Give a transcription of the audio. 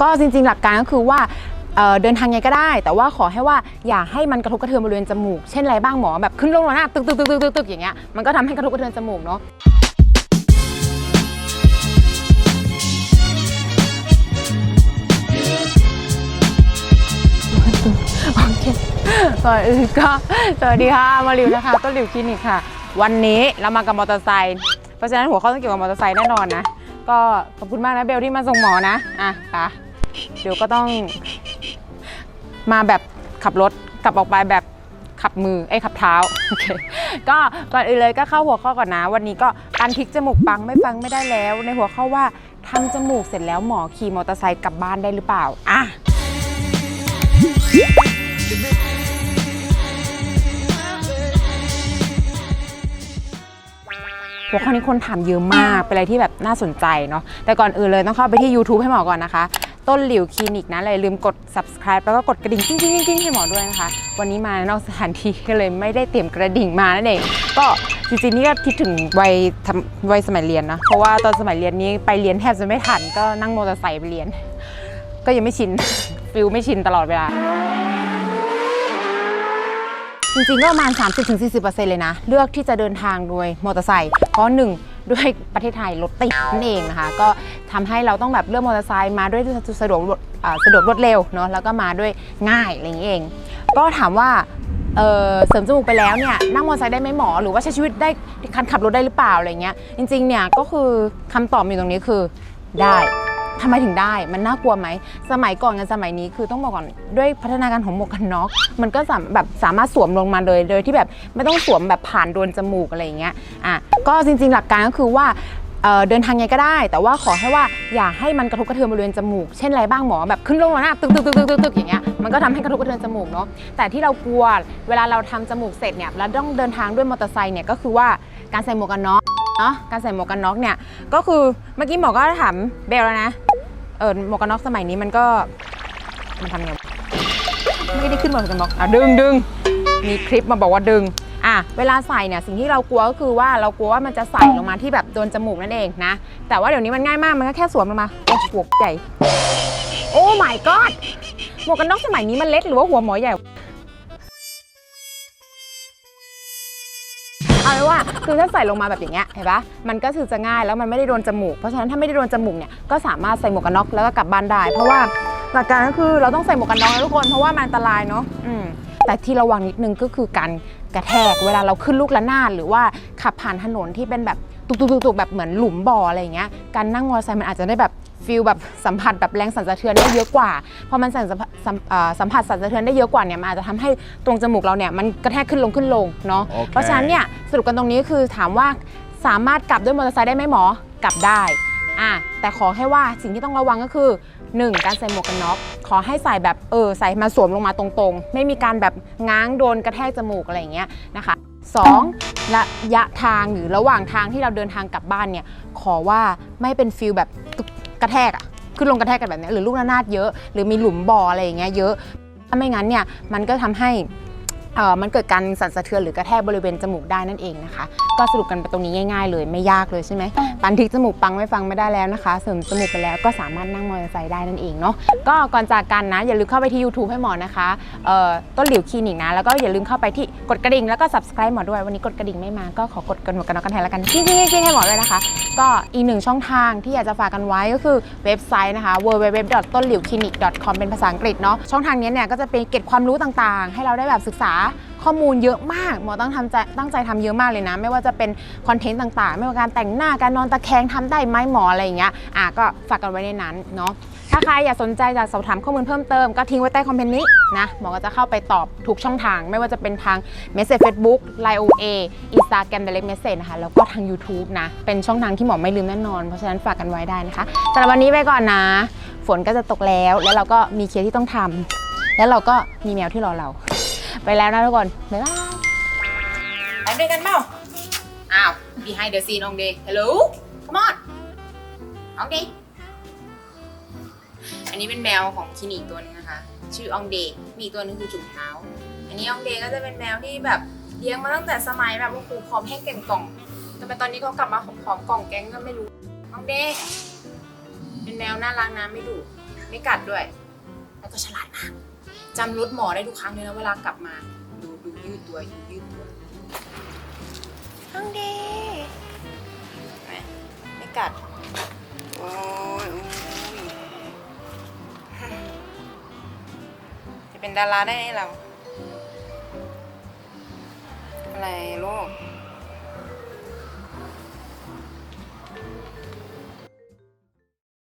ก็จริงๆหลักการก็คือว่าเดินทางไงก็ได้ แต่ว่าขอให้ว่าอย่าให้มันกระทบกระเทือนบริเวณจมูก เช่นอะไรบ้างหมอแบบขึ้นลงหน้าตึกตึกตึกตึกตึกตึกอย่างเงี้ยมันก็ทำให้กระทบกระเทือนจมูกเนาะโอเคก่อนอื่นก็สวัสดีค่ะมาริวนะคะต้นหลิวคลินิกค่ะ วันนี้เรามากับมอเตอร์ไซค์เพราะฉะนั้นหัวข้อต้องเกี่ยวกับมอเตอร์ไซค์แน่นอนนะก็ขอบคุณมากนะเบลที่มาส่งหมอนะอะไป เดี๋ยวก็ต้องมาแบบขับรถกลับออกไปแบบขับมือไอ้ขับเท้าโอเคก็ก่อนอื่นเลยก็เข้าหัวข้อก่อนนะ วันนี้ก็การพลิกจมูกปังไม่ฟังไม่ได้แล้ว ในหัวข้อว่าทำจมูกเสร็จแล้วหมอขี่มอเตอร์ไซค์กลับบ้านได้หรือเปล่าอะหัวข้อนี้คนถามเยอะมาก เป็นอะไรที่แบบน่าสนใจเนาะแต่ก่อนอื่นเลยต้องเข้าไปที่ YouTube ให้หมอก่อนนะคะ ต้นหลิวคลินิกนะเลยลืมกด subscribe แล้วก็กดกระดิ่งกิ้งกิ้งกิ้งให้หมอด้วยนะคะ วันนี้มานอกสถานที่ก็เลยไม่ได้เตรียมกระดิ่งมานั่นเองก็จริงๆนี่ก็คิดถึงวัยทำวัยสมัยเรียนนะเพราะว่าตอนสมัยเรียนนี้ไปเรียนแทบจะไม่ทันก็นั่งมอเตอร์ไซค์ไปเรียน ก็ยังไม่ชินฟิลไม่ชินตลอดเวลาจริงๆก็ประมาณ 30-40%เลยนะ เลือกที่จะเดินทางโดยมอเตอร์ไซค์เพราะหนึ่ง ด้วยประเทศไทยรถติดนั่นเองนะคะ ก็ทำให้เราต้องแบบเลือกมอเตอร์ไซค์มาด้วยสะดวกรวดอ่าสะดวกรวดเร็วเนาะแล้วก็มาด้วยง่ายอะไรอย่างนี้เอง ก็ถามว่าเเสริมจมูกไปแล้วเนี่ยนั่งมอเตอร์ไซค์ได้ไหมหมอหรือว่าใช้ชีวิตได้การขับรถได้หรือเปล่าอะไรเงี้ยจริงๆเนี่ยก็คือคำตอบอยู่ตรงนี้คือได้ ทำไมถึงได้มันน่ากลัวไหม สมัยก่อนกับสมัยนี้คือต้องบอกก่อนด้วยพัฒนาการของหมวกกันน็อก มันก็สามแบบสามารถสวมลงมาเลยโดยที่แบบไม่ต้องสวมแบบผ่านโดนจมูกอะไรอย่างเงี้ยอะก็จริงๆ หลักการก็คือว่าเอ่อเดินทางไงก็ได้ แต่ว่าขอให้ว่าอย่าให้มันกระทบกระเทือนบริเวณจมูก เช่นอะไรบ้างหมอแบบขึ้นลงหน้าตึกตึกตึกตึกตึกตึกอย่างเงี้ยมันก็ทำให้กระทบกระเทือนจมูกเนาะแต่ที่เรากลัวเวลาเราทำจมูกเสร็จเนี่ยแล้วต้องเดินทางด้วยมอเตอร์ไซค์เนี่ยก็คือว่าการใส่หมวกกันน็อกเนาะการใส่หมวกกันน็อกเนี่ยก็คือเมื่อกี้หมอก็ถามเบลแล้วนะ เออหมวกกันน็อกสมัยนี้มันก็มันทำไงวะไม่ได้ขึ้นหมวกกันน็อกอะดึงดึงมีคลิปมาบอกว่าดึงอะเวลาใส่เนี่ยสิ่งที่เรากลัวก็คือว่าเรากลัวว่ามันจะใส่ลงมาที่แบบโดนจมูกนั่นเองนะแต่ว่าเดี๋ยวนี้มันง่ายมากมันก็แค่สวมลงมาโอ้หัวใหญ่โอ้ my god หมวกกันน็อกสมัยนี้มันเล็กหรือว่าหัวหมอใหญ่ เอาไว้ว่าคือถ้าใส่ลงมาแบบอย่างเงี้ยเห็นปะมันก็คือจะง่ายแล้วมันไม่ได้โดนจมูกเพราะฉะนั้นถ้าไม่ได้โดนจมูกเนี่ยก็สามารถใส่หมวกกันน็อกแล้วก็กลับบ้านได้เพราะว่าหลักการก็คือเราต้องใส่หมวกกันน็อกนะทุกคนเพราะว่ามันอันตรายเนาะอืมแต่ที่ระวังนิดนึงก็คือการกระแทกเวลาเราขึ้นลูกระนาดหรือว่าขับผ่านถนนที่เป็นแบบ ตุกๆๆๆแบบเหมือนหลุมบ่ออะไรอย่างเงี้ยการนั่งมอเตอร์ไซค์มันอาจจะได้แบบฟีลแบบสัมผัสแบบแรงสั่นสะเทือนได้เยอะกว่าพอมันสั่นสัมผัสสัมเอ่อสัมผัสสั่นสะเทือนได้เยอะกว่าเนี่ยมันอาจจะทำให้ตรงจมูกเราเนี่ยมันกระแทกขึ้นลงขึ้นลงเนาะโอเคเพราะฉะนั้นเนี่ยสรุปกันตรงนี้คือถามว่าสามารถกลับด้วยมอเตอร์ไซค์ได้ไหมหมอกลับได้อะแต่ขอให้ว่าสิ่งที่ต้องระวังก็คือ 1. การใส่หมวกกันน็อกขอให้ใส่แบบเออใส่มาสวมลงมาตรงๆ ไม่มีการแบบง้างโดนกระแทกจมูกอะไรอย่างเงี้ยนะคะ 2. ระยะทางหรือระหว่างทางที่เราเดินทางกลับบ้านเนี่ยขอว่าไม่เป็นฟิลแบบกระแทกอะขึ้นลงกระแทกกันแบบนี้หรือลูกระนาดเยอะ หรือมีหลุมบ่ออะไรอย่างเงี้ยเยอะถ้าไม่งั้นเนี่ยมันก็ทำให้ มันเกิดการสั่นสะเทือนหรือกระแทกบริเวณจมูกได้นั่นเองนะคะ ก็สรุปกันไปตรงนี้ง่ายๆเลยไม่ยากเลยใช่ไหมปันทิกจมูกปังไม่ฟังไม่ได้แล้วนะคะ เสริมจมูกไปแล้วก็สามารถนั่งมอเตอร์ไซค์ได้นั่นเองเนาะก็ก่อนจากกันนะ อย่าลืมเข้าไปที่ YouTube ให้หมอนะคะเอ่อต้นหลิวคลินิกนะ แล้วก็อย่าลืมเข้าไปที่กดกระดิ่งแล้วก็ subscribe หมอด้วยวันนี้กดกระดิ่งไม่มาก็ขอกดกันหมดกันนอกกันแทนแล้วกันกิ้งๆๆให้หมอด้วยนะคะ ก็อีกหนึ่งช่องทางที่อยากจะฝากกันไว้ก็คือเว็บไซต์นะคะ www. ต้นหลิวคลินิก com เป็นภาษาอังกฤษเนาะช่องทางนี้เนี่ยก็จะเป็นเก็บความรู้ต่างๆ ให้เราได้แบบศึกษาข้อมูลเยอะมากหมอต้องทำใจตั้งใจทำเยอะมากเลยนะ ไม่ว่าจะเป็นคอนเทนต์ต่างๆ ไม่ว่าการแต่งหน้าการนอนตะแคงทำได้ไหมหมออะไรอย่างเงี้ยอะก็ฝากกันไว้ในนั้นเนาะถ้าใครอยากสนใจอยากสอบถามข้อมูลเพิ่มเติมก็ทิ้งไว้ใต้คอมเมนต์นี้นะหมอก็จะเข้าไปตอบทุกช่องทาง ไม่ว่าจะเป็นทาง Message Facebook Line OA Instagram Direct Message นะคะแล้วก็ทาง YouTube นะ เป็นช่องทางที่หมอไม่ลืมแน่นอน เพราะฉะนั้นฝากกันไว้ได้นะคะสำหรับวันนี้ไปก่อนนะ ฝนก็จะตกแล้ว แล้วเราก็มีเคสที่ต้องทำแล้วเราก็มีแมวที่รอเรา ไปแล้วนะทุกคน บ๊ายบายไปด้วยกันเปล่าอ้าว behind the scene องเดย์ hello come on องเดย์อันนี้เป็นแมวของคลินิกตัวนึงนะคะ ชื่ออองเดย์มีอีกตัวนึงคือจุ่มเท้า อันนี้อองเดย์ก็จะเป็นแมวที่แบบเลี้ยงมาตั้งแต่สมัยแบบโอ้โหผอมแห้งเก่งกล่อง แต่ไปตอนนี้เขากลับมาผอมกล่องแก๊งก็ไม่รู้อองเดย์เป็นแมวน่ารักนะไม่ดุไม่กัดด้วย แล้วก็ฉลาดมาก จำรถหมอได้ทุกครั้งเลยนะเวลากลับมา ดูดูยืดตัวยืดตัวท่องดีไหมไม่กัด โอ้ยโอ้ยจะเป็นดาราได้ไงเรา อะไรลูก